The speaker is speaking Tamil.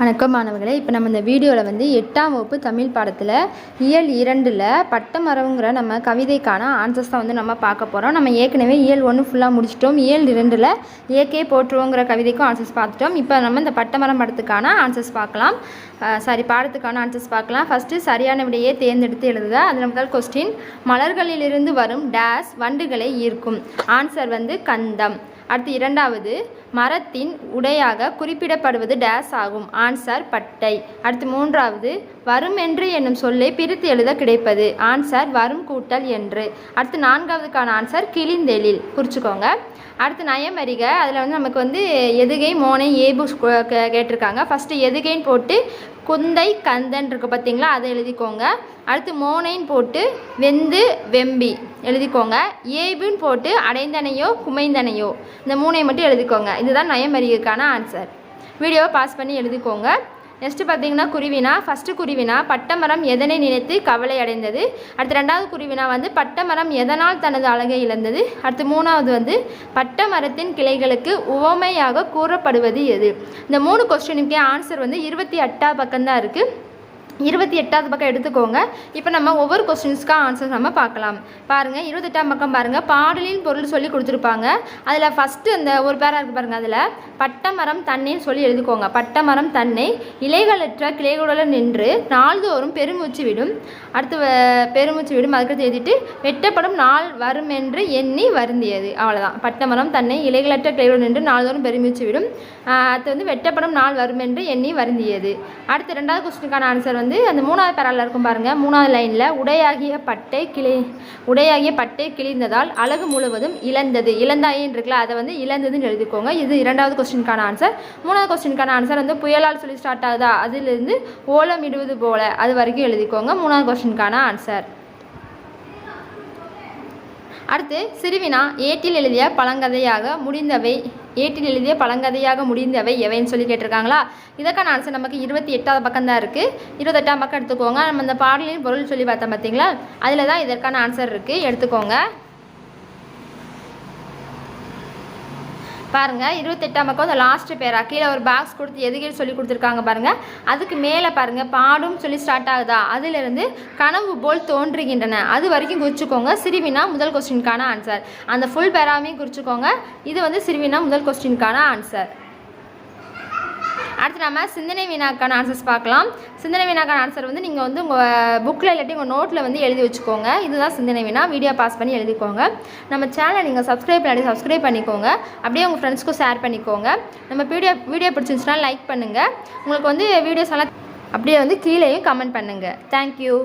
வணக்கம் மாணவர்களே. இப்போ நம்ம இந்த வீடியோவில் வந்து எட்டாம் வகுப்பு தமிழ் பாடத்தில் இயல் இரண்டில் பட்டமரங்கிற நம்ம கவிதைக்கான ஆன்சர்ஸ் தான் வந்து நம்ம பார்க்க போகிறோம் நம்ம ஏற்கனவே இயல் ஒன்று ஃபுல்லாக முடிச்சிட்டோம். இயல் இரண்டில் ஏகே போற்றுவோங்கிற கவிதைக்கும் ஆன்சர்ஸ் பார்த்துட்டோம். இப்போ நம்ம இந்த பட்டமரம் படத்துக்கான ஆன்சர்ஸ் பார்க்கலாம். சாரி பாடத்துக்கான ஆன்சர்ஸ் பார்க்கலாம். ஃபஸ்ட்டு சரியான விடையே தேர்ந்தெடுத்து எழுதுக. அதில் முதல் கொஸ்டின் மலர்களிலிருந்து வரும் டேஸ் வண்டுகளை ஈர்க்கும். ஆன்சர் வந்து கந்தம். அடுத்து இரண்டாவது மரத்தின் உடையாக குறிப்பிடப்படுவது டேஸ் ஆகும். ஆன்சர் பட்டை. அடுத்து மூன்றாவது. வரும் என்று என்னும் சொல்லை பிரித்து எழுத கிடைப்பது. ஆன்சர் வரும் கூட்டல் என்று. அடுத்து நான்காவதுக்கான ஆன்சர் கிளிந்தெழில். குறிச்சிக்கோங்க. அடுத்து நயமறிக. அதில் வந்து நமக்கு வந்து எதுகை மோனை ஏபு கேட்டிருக்காங்க. ஃபஸ்ட்டு எதுகைன்னு போட்டு குந்தை கந்தன் இருக்குது பார்த்தீங்களா அதை எழுதிக்கோங்க. அடுத்து மோனைன்னு போட்டு வெந்து வெம்பி. எழுதிக்கோங்க. ஏபுன்னு போட்டு அடைந்தனையோ குமைந்தனையோ. இந்த மூணையும் மட்டும் எழுதிக்கோங்க. இதுதான் நயமறிகைக்கான ஆன்சர் வீடியோவை பாஸ் பண்ணி எழுதிக்கோங்க. நெக்ஸ்ட்டு பார்த்தீங்கன்னா குருவினா ஃபஸ்ட்டு குருவினா பட்டமரம் எதனை நினைத்து கவலை அடைந்தது? அடுத்து ரெண்டாவது குருவினா வந்து பட்டமரம் எதனால் தனது அழகை இழந்தது? அடுத்து மூணாவது வந்து பட்டமரத்தின் கிளைகளுக்கு உவமையாக கூறப்படுவது எது? இந்த மூணு கொஸ்டினுக்கே ஆன்சர் வந்து இருபத்தி எட்டாவது பக்கம்தான் இருக்குது இருபத்தி எட்டாவது பக்கம் எடுத்துக்கோங்க. இப்போ நம்ம ஒவ்வொரு கொஸ்டின்ஸ்க்காக ஆன்சர் நம்ம பார்க்கலாம். பாருங்கள் இருபத்தெட்டாம் பக்கம் பாருங்கள் பாடலின் பொருள் சொல்லி கொடுத்துருப்பாங்க. அதில் ஃபஸ்ட்டு அந்த ஒரு பேராக இருக்குது பாருங்கள் அதில். பட்டமரம் தண்ணின்னு சொல்லி எழுதிக்கோங்க. பட்டமரம் தன்னை இலைகளற்ற கிளைகளுடன் நின்று நாள்தோறும் பெருமூச்சு விடும். அடுத்து பெருமூச்சு விடும். அதுக்கு எழுதிட்டு வெட்டப்படும் நாள் வரும் என்று எண்ணி வருந்தியது. அவ்வளோதான் பட்டமரம் தன்னை இலைகளற்ற கிளைகளுடன் நின்று நாள்தோறும் பெருமூச்சு விடும். அடுத்து வந்து வெட்டப்படும் நாள் வரும் என்று எண்ணி வருந்தியது. அடுத்து ரெண்டாவது கொஸ்டினுக்கான ஆன்சர் வந்து வந்து அந்த மூணாவது பேரால் இருக்கும் பாருங்கள் மூணாவது லைனில் உடையாகிய பட்டை கிளி உடையாகிய பட்டை கிழிந்ததால் அழகு முழுவதும் இழந்தது. இழந்தாயின்னு இருக்குல்ல அதை வந்து இழந்ததுன்னு எழுதிக்கோங்க. இது இரண்டாவது கொஸ்டினுக்கான ஆன்சர் மூணாவது கொஸ்டினுக்கான ஆன்சர் வந்து புயலால் சொல்லி ஸ்டார்ட் ஆகுதா? அதிலிருந்து ஓலம் இடுவது போல அது வரைக்கும் எழுதிக்கோங்க. மூணாவது கொஸ்டினுக்கான ஆன்சர் அடுத்து சிறுவினா ஏட்டில் எழுதிய பழங்கதையாக முடிந்தவை ஏட்டில் எழுதிய பழங்கதையாக முடிந்தவை எவைன்னு சொல்லி கேட்டிருக்காங்களா? இதற்கான ஆன்சர் நமக்கு இருபத்தி எட்டாவது பக்கம் தான் இருக்குது இருபத்தெட்டாம் பக்கம் எடுத்துக்கோங்க. நம்ம இந்த பாடலின் பொருள் சொல்லி பார்த்தோம் பார்த்தீங்களா? அதில் தான் இதற்கான ஆன்சர் இருக்குது எடுத்துக்கோங்க. பாருங்கள் இருபத்தெட்டாம் பக்கம் அந்த லாஸ்ட் பேரா கீழே ஒரு பாக்ஸ் கொடுத்து எதுகே சொல்லி கொடுத்துருக்காங்க பாருங்கள் அதுக்கு மேலே பாருங்கள் பாடும் சொல்லி ஸ்டார்ட் ஆகுதா? அதிலிருந்து கனவு போல் தோன்றுகின்றன. அது வரைக்கும் குறிச்சிக்கோங்க. சிறுவினா முதல் கொஸ்டினுக்கான ஆன்சர் அந்த ஃபுல் பேராவையும் குறிச்சிக்கோங்க. இது வந்து சிறுவினா முதல் கொஸ்டினுக்கான ஆன்சர் அடுத்து நம்ம சிந்தனை வினாக்கான ஆன்சர்ஸ் பார்க்கலாம். சிந்தனை வினாக்கான ஆன்சர் வந்து நீங்கள் வந்து உங்கள் புக்கில் இல்லாட்டி உங்கள் நோட்டில் வந்து எழுதி வச்சுக்கோங்க. இதுதான் சிந்தனை வினா வீடியோ பாஸ் பண்ணி எழுதிக்கோங்க. நம்ம சேனலை நீங்கள் சப்ஸ்கிரைப் பண்ணி சப்ஸ்கிரைப் பண்ணிக்கோங்க. அப்படியே உங்கள் ஃப்ரெண்ட்ஸ்க்கும் ஷேர் பண்ணிக்கோங்க. நம்ம வீடியோ வீடியோ பிடிச்சிருந்துச்சுன்னா லைக் பண்ணுங்கள் உங்களுக்கு வந்து வீடியோஸ் எல்லாம் அப்படியே வந்து கீழேயும் கமெண்ட் பண்ணுங்கள் தேங்க்யூ